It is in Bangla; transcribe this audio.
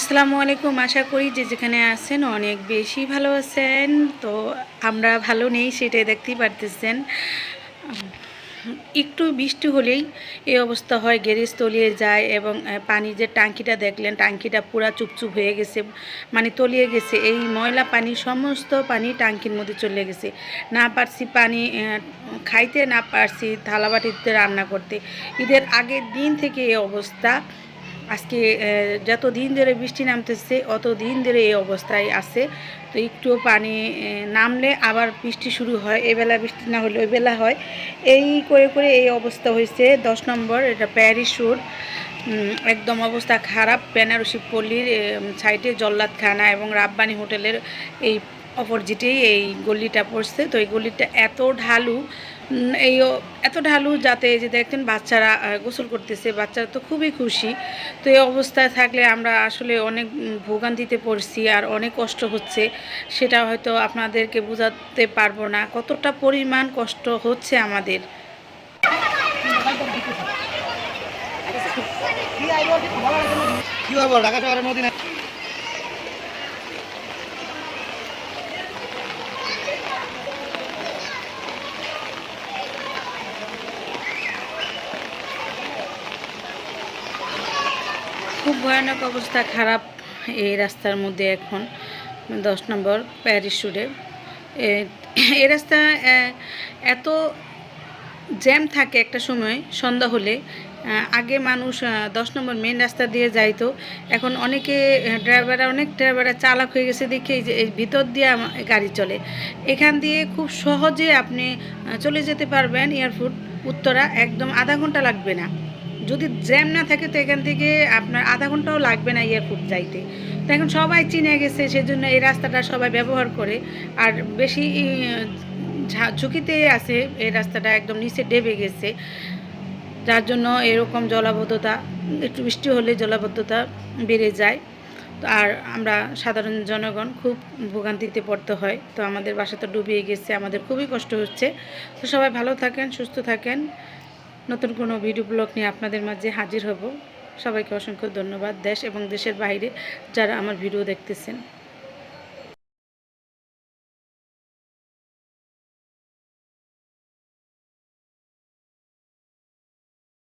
আসসালামু আলাইকুম। আশা করি যে যেখানে আছেন অনেক বেশি ভালো আছেন। তো আমরা ভালো নেই সেটাই দেখতেই পারতেছেন। একটু বৃষ্টি হলেই এই অবস্থা হয়, গ্যারেজ তলিয়ে যায় এবং পানির যে টাঙ্কিটা দেখলেন টাঙ্কিটা পুরা চুপচুপ হয়ে গেছে মানে তলিয়ে গেছে। এই ময়লা পানি, সমস্ত পানি টাঙ্কির মধ্যে চলে গেছে। না পারছি পানি খাইতে না পারছি থালাবাটিতে রান্না করতে। ঈদের আগের দিন থেকে এই অবস্থা। আজকে যত দিন ধরে বৃষ্টি নামতেছে, অত দিন ধরে এই অবস্থায় আছে। তো একটু পানি নামলে আবার বৃষ্টি শুরু হয়। এবেলা বৃষ্টি না হলে ওই বেলা হয়। এই করে করে এই অবস্থা হয়েছে। দশ নম্বর, এটা প্যারিস রোড। একদম অবস্থা খারাপ। বেনারসি পল্লীর সাইডে জল্লাদখানা এবং রাব্বানি হোটেলের এই অপোজিটেই এই গলিটা পড়ছে। তো এই গলিটা এত ঢালু এই এত ঢালু যাতে যে দেখছেন বাচ্চারা গোসল করতেছে, বাচ্চারা তো খুবই খুশি। তো এই অবস্থায় থাকলে আমরা আসলে অনেক ভোগান্তিতে পড়ছি আর অনেক কষ্ট হচ্ছে। সেটা হয়তো আপনাদেরকে বোঝাতে পারব না। কতটা পরিমাণ কষ্ট হচ্ছে আমাদের। কি হব ঢাকা শহরের নদী না খুব ভয়ানক অবস্থা, খারাপ এই রাস্তার মধ্যে এখন, দশ নম্বর প্যারিস রোডে। এ- রাস্তা এত জ্যাম থাকে একটা সময়, সন্ধ্যা হলে। আগে মানুষ দশ নম্বর মেন রাস্তা দিয়ে যাইতো। এখন অনেকে ড্রাইভাররা অনেক ড্রাইভাররা চালাক হয়ে গেছে দেখে যে, এই ভিতর দিয়ে গাড়ি চলে। এখান দিয়ে খুব সহজে আপনি চলে যেতে পারবেন এয়ারপোর্ট উত্তরা, একদম আধা ঘণ্টা লাগবে না। যদি জ্যাম না থাকে তো এখান থেকে আপনার আধা ঘন্টাও লাগবে না এয়ারপোর্ট যাইতে। তো এখন সবাই চিনে গেছে, সেজন্য এই রাস্তাটা সবাই ব্যবহার করে। আর বেশি ঝুঁকিতে আছে এই রাস্তাটা, একদম নিচে ডেবে গেছে। যার জন্য এরকম জলাবদ্ধতা, একটু বৃষ্টি হলে জলাবদ্ধতা বেড়ে যায়। তো আর আমরা সাধারণ জনগণ খুব ভোগান্তিতে পড়তে হয়। তো আমাদের বাসা তো ডুবিয়ে গেছে, আমাদের খুবই কষ্ট হচ্ছে। তো সবাই ভালো থাকেন, সুস্থ থাকেন। নতুন কোনো ভিডিও ব্লগ নিয়ে আপনাদের মাঝে হাজির হব। সবাইকে অসংখ্য ধন্যবাদ। দেশ এবং দেশের বাইরে যারা আমার ভিডিও দেখতেছেন।